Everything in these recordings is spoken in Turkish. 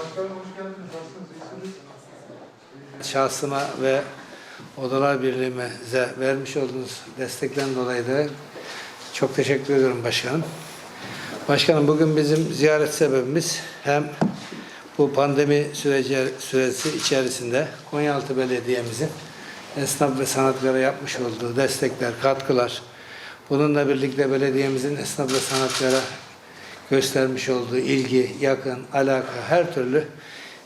İyisiniz? şahsıma ve Odalar Birliği'mize vermiş olduğunuz destekten dolayı da çok teşekkür ediyorum başkanım. Başkanım bugün bizim ziyaret sebebimiz hem bu pandemi süreci süresi içerisinde Konyaaltı Belediye'mizin esnaf ve sanatlara yapmış olduğu destekler, katkılar, bununla birlikte belediyemizin esnaf ve sanatlara göstermiş olduğu ilgi, yakın, alaka, her türlü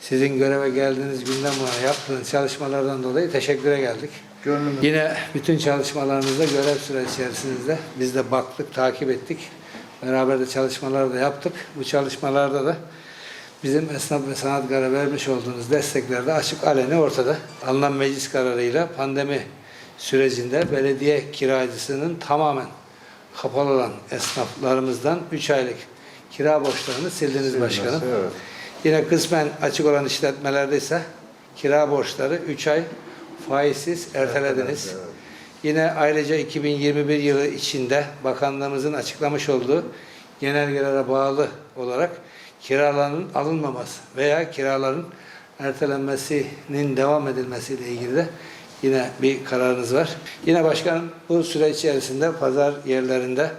sizin göreve geldiğiniz günden buna yaptığınız çalışmalardan dolayı teşekküre geldik. Gönlümüz. Yine bütün çalışmalarınızda görev süresi içerisinde biz de baktık, takip ettik. Beraber de çalışmalar da yaptık. Bu çalışmalarda da bizim esnaf ve sanatkar'a vermiş olduğunuz destekler de açık aleni ortada. Alınan meclis kararıyla pandemi sürecinde belediye kiracısının tamamen kapalı olan esnaflarımızdan 3 aylık kira borçlarını sildiniz başkanım. Evet. Yine kısmen açık olan işletmelerde ise kira borçları 3 ay faizsiz ertelediniz. evet. Yine ayrıca 2021 yılı içinde bakanlığımızın açıklamış olduğu genelgelere bağlı olarak kiraların alınmaması veya kiraların ertelenmesinin devam edilmesiyle ilgili de yine bir kararınız var. Yine başkanım bu süre içerisinde pazar yerlerinde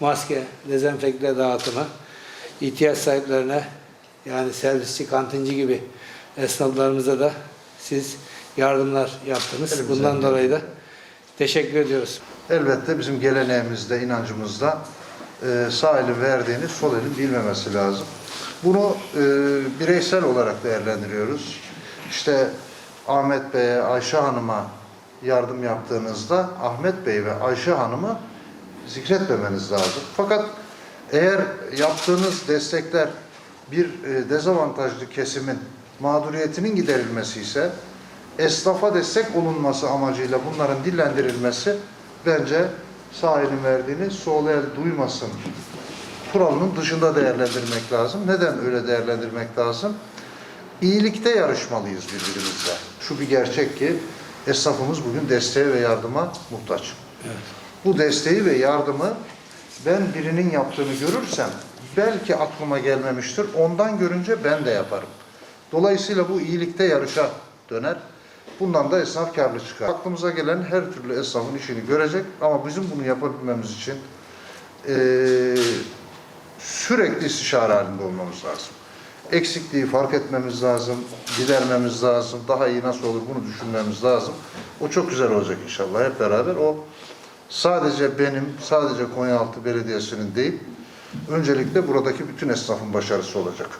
maske, dezenfekte dağıtımı, ihtiyaç sahiplerine yani servisçi, kantinci gibi esnaflarımıza da siz yardımlar yaptınız. Elimizden Bundan geldi. dolayı da teşekkür ediyoruz. Elbette bizim geleneğimizde, inancımızda e, sağ elin verdiğini sol elin bilmemesi lazım. Bunu e, bireysel olarak değerlendiriyoruz. İşte Ahmet Bey'e, Ayşe Hanım'a yardım yaptığınızda Ahmet Bey ve Ayşe Hanım'ı zikretmemeniz lazım. Fakat eğer yaptığınız destekler bir e, dezavantajlı kesimin mağduriyetinin giderilmesi ise esnafa destek olunması amacıyla bunların dillendirilmesi bence sağ elin verdiğini sol el duymasın kuralının dışında değerlendirmek lazım. Neden öyle değerlendirmek lazım? İyilikte yarışmalıyız birbirimizle. Şu bir gerçek ki esnafımız bugün desteğe ve yardıma muhtaç. Bu desteği ve yardımı ben birinin yaptığını görürsem belki aklıma gelmemiştir. Ondan görünce ben de yaparım. Dolayısıyla bu iyilikte yarışa döner. Bundan da esnaf karlı çıkar. Aklımıza gelen her türlü esnafın işini görecek ama bizim bunu yapabilmemiz için eee, sürekli istişare halinde olmamız lazım. Eksikliği fark etmemiz lazım, gidermemiz lazım, daha iyi nasıl olur bunu düşünmemiz lazım. O çok güzel olacak inşallah hep beraber. O sadece benim, sadece Konyaaltı Belediyesi'nin değil, öncelikle buradaki bütün esnafın başarısı olacak.